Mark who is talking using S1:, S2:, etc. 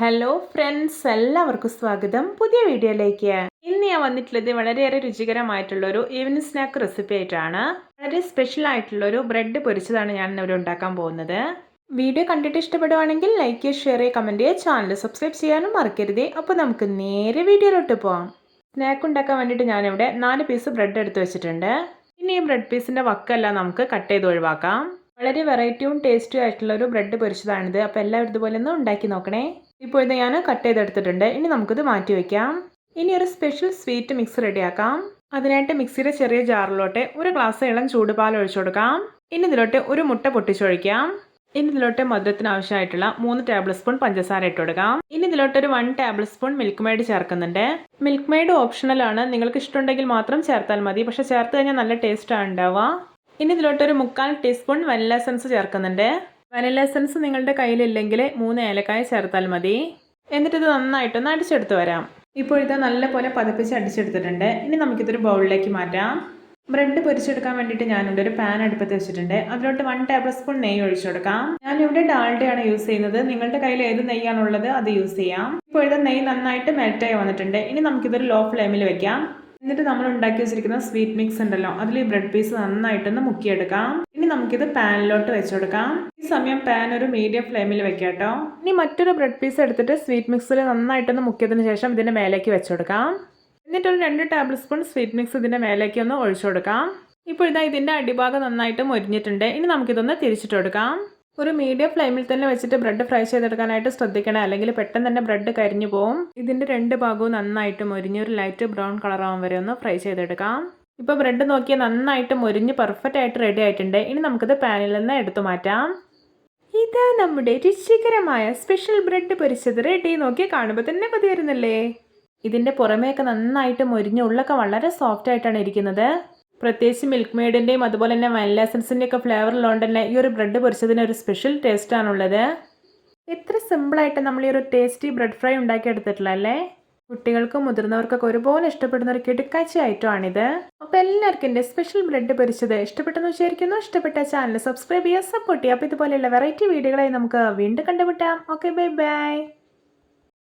S1: Hello friends എല്ലാവർക്കും സ്വാഗതം. പുതിയ വീഡിയോയിലേക്ക്. ഇന്ന് ഞാൻ വന്നിട്ടുള്ളത് വളരെയേറെ രുചികരമായിട്ടുള്ള ഒരു ഈവനിങ് സ്നാക്ക് റെസിപ്പി ആയിട്ടാണ്. വളരെ സ്പെഷ്യൽ ആയിട്ടുള്ള ഒരു ബ്രെഡ് പൊരിച്ചതാണ് ഞാൻ ഇവിടെ ഉണ്ടാക്കാൻ പോകുന്നത്. വീഡിയോ കണ്ടിട്ട് ഇഷ്ടപ്പെടുവാണെങ്കിൽ ലൈക്ക് ചെയ്യുക ഷെയർ ചെയ്യുക കമന്റ് ചെയ്യുക ചാനൽ സബ്സ്ക്രൈബ് ചെയ്യാനും മറക്കരുത്. അപ്പോൾ നമുക്ക് നേരെ വീഡിയോയിലോട്ട് പോവാം. സ്നാക്ക് ഉണ്ടാക്കാൻ വേണ്ടിയിട്ട് ഞാനിവിടെ നാല് പീസ് ബ്രെഡ് എടുത്ത് വെച്ചിട്ടുണ്ട്. ഇനി ഈ ബ്രെഡ് പീസിന്റെ വക്കെല്ലാം നമുക്ക് കട്ട് ചെയ്ത് ഒഴിവാക്കാം. വളരെ വെറൈറ്റിയും ടേസ്റ്റും ആയിട്ടുള്ള ഒരു ബ്രെഡ് പൊരിച്ചതാണിത്. അപ്പോൾ എല്ലാവരും ഇതുപോലെ ഒന്ന് ഉണ്ടാക്കി നോക്കണേ. ഇപ്പോൾ ഇത് ഞാൻ കട്ട് ചെയ്തെടുത്തിട്ടുണ്ട്. ഇനി നമുക്കിത് മാറ്റി വയ്ക്കാം ഇനി ഒരു സ്പെഷ്യൽ സ്വീറ്റ് മിക്സ് റെഡിയാക്കാം. അതിനായിട്ട് മിക്സിയുടെ ചെറിയ ജാറിലോട്ട് ഒരു ഗ്ലാസ് ഇളം ചൂടുപാൽ ഒഴിച്ചു കൊടുക്കാം. ഇനി ഇതിലോട്ട് ഒരു മുട്ട പൊട്ടിച്ചൊഴിക്കാം. ഇനി ഇതിലോട്ട് മധുരത്തിന് ആവശ്യമായിട്ടുള്ള മൂന്ന് ടേബിൾ സ്പൂൺ പഞ്ചസാര ഇട്ട് കൊടുക്കാം. ഇനി ഇതിലോട്ട് ഒരു one table spoon milk maid ചേർക്കുന്നുണ്ട്. മിൽക്ക് മെയ്ഡ് ഓപ്ഷണലാണ് നിങ്ങൾക്ക് ഇഷ്ടമുണ്ടെങ്കിൽ മാത്രം ചേർത്താൽ മതി. പക്ഷെ ചേർത്ത് കഴിഞ്ഞാൽ നല്ല ടേസ്റ്റ് ആണ് ഉണ്ടാവുക. ഇനി ഇതിലോട്ടൊരു മുക്കാൽ ടീസ്പൂൺ വനില എസൻസ് ചേർക്കുന്നുണ്ട്. വനില എസൻസ് നിങ്ങളുടെ കയ്യിലില്ലെങ്കിൽ മൂന്ന് ഏലക്കായ ചേർത്താൽ മതി. എന്നിട്ട് ഇത് നന്നായിട്ടൊന്ന് അടിച്ചെടുത്ത് വരാം. ഇപ്പോൾ ഇത് നല്ലപോലെ പതിപ്പിച്ച് അടിച്ചെടുത്തിട്ടുണ്ട്. ഇനി നമുക്കിതൊരു ബൗളിലേക്ക് മാറ്റാം. ബ്രെഡ് പൊരിച്ചെടുക്കാൻ വേണ്ടിയിട്ട് ഞാനിവിടെ ഒരു പാൻ അടുപ്പത്ത് വെച്ചിട്ടുണ്ട്. അതിലോട്ട് വൺ ടേബിൾ സ്പൂൺ നെയ്യ് ഒഴിച്ചു കൊടുക്കാം. ഞാനിവിടെ ഡാൾഡയാണ് യൂസ് ചെയ്യുന്നത്. നിങ്ങളുടെ കയ്യിൽ ഏത് നെയ്യാണുള്ളത് അത് യൂസ് ചെയ്യാം. ഇപ്പോഴത്തെ നെയ്യ് നന്നായിട്ട് മെൽറ്റായി വന്നിട്ടുണ്ട്. ഇനി നമുക്കിതൊരു ലോ ഫ്ലെയിമിൽ വെക്കാം. എന്നിട്ട് നമ്മൾ ഉണ്ടാക്കി വെച്ചിരിക്കുന്ന സ്വീറ്റ് മിക്സ് ഉണ്ടല്ലോ അതിൽ ഈ ബ്രെഡ് പീസ് നന്നായിട്ടൊന്ന് മുക്കിയെടുക്കാം. ഇനി നമുക്കിത് പാനിലോട്ട് വെച്ചെടുക്കാം. ഈ സമയം പാൻ ഒരു മീഡിയം ഫ്ലെയിമിൽ വെക്കാട്ടോ കേട്ടോ. ഇനി മറ്റൊരു ബ്രെഡ് പീസ് എടുത്തിട്ട് സ്വീറ്റ് മിക്സിൽ നന്നായിട്ടൊന്ന് മുക്കിയതിന് ശേഷം ഇതിന്റെ മേലേക്ക് വെച്ചെടുക്കാം. എന്നിട്ടൊരു രണ്ട് ടേബിൾ സ്പൂൺ സ്വീറ്റ് മിക്സ് ഇതിന്റെ മേലേക്ക് ഒന്ന് ഒഴിച്ചു കൊടുക്കാം ഇപ്പോൾ ഇതാ ഇതിന്റെ അടിഭാഗം നന്നായിട്ട് മൊരിഞ്ഞിട്ടുണ്ട്. ഇനി നമുക്കിതൊന്ന് തിരിച്ചിട്ട് കൊടുക്കാം. ഒരു മീഡിയം ഫ്ലെയിമിൽ തന്നെ വെച്ചിട്ട് ബ്രെഡ് ഫ്രൈ ചെയ്തെടുക്കാനായിട്ട് ശ്രദ്ധിക്കണം. അല്ലെങ്കിൽ പെട്ടെന്ന് തന്നെ ബ്രെഡ് കരിഞ്ഞു പോകും ഇതിന്റെ രണ്ട് ഭാഗവും നന്നായിട്ട് മൊരിഞ്ഞ് ഒരു ലൈറ്റ് ബ്രൗൺ കളർ കളറാവാൻ വരെ ഒന്ന് ഫ്രൈ ചെയ്തെടുക്കാം. ഇപ്പോൾ ബ്രെഡ് നോക്കിയാൽ നന്നായിട്ട് മൊരിഞ്ഞ് പെർഫെക്റ്റ് ആയിട്ട് റെഡി ആയിട്ടുണ്ട്. ഇനി നമുക്കിത് പാനിൽ നിന്ന് എടുത്തു മാറ്റാം. ഇതാ നമ്മുടെ രുചികരമായ സ്പെഷ്യൽ ബ്രെഡ് പൊരിച്ചത് റെഡി നോക്കി കാണുമ്പോൾ തന്നെ മതി വരുന്നില്ലേ ഇതിന്റെ പുറമേയൊക്കെ നന്നായിട്ട് മൊരിഞ്ഞ് ഉള്ളൊക്കെ വളരെ സോഫ്റ്റ് ആയിട്ടാണ് ഇരിക്കുന്നത്. പ്രത്യേകിച്ച് മിൽക്ക് മെയ്ഡിന്റെയും അതുപോലെ തന്നെ വനില ഫ്ലേവർ ഉള്ളതുകൊണ്ട് തന്നെ ഈ ഒരു ബ്രെഡ് പൊരിച്ചതിന് ഒരു സ്പെഷ്യൽ ടേസ്റ്റ് ആണുള്ളത്. എത്ര സിമ്പിളായിട്ട് നമ്മൾ ഈ ഒരു ടേസ്റ്റി ബ്രെഡ് ഫ്രൈ ഉണ്ടാക്കിയെടുത്തിട്ടില്ല അല്ലേ? കുട്ടികൾക്കും മുതിർന്നവർക്കൊക്കെ ഒരുപോലെ ഇഷ്ടപ്പെടുന്ന ഒരു കിടുക്കാഴ്ച ഐറ്റമാണിത് അപ്പോൾ എല്ലാവർക്കും എന്റെ സ്പെഷ്യൽ ബ്രെഡ് പൊരിച്ചത് ഇഷ്ടപ്പെട്ടെന്ന് വിചാരിക്കുന്നു. ഇഷ്ടപ്പെട്ട ചാനൽ സബ്സ്ക്രൈബ് ചെയ്യുക സപ്പോർട്ട് ചെയ്യുക. അപ്പോൾ ഇതുപോലെയുള്ള വെറൈറ്റി വീഡിയോകളായി നമുക്ക് വീണ്ടും കണ്ടുമുട്ടാം. Okay bye bye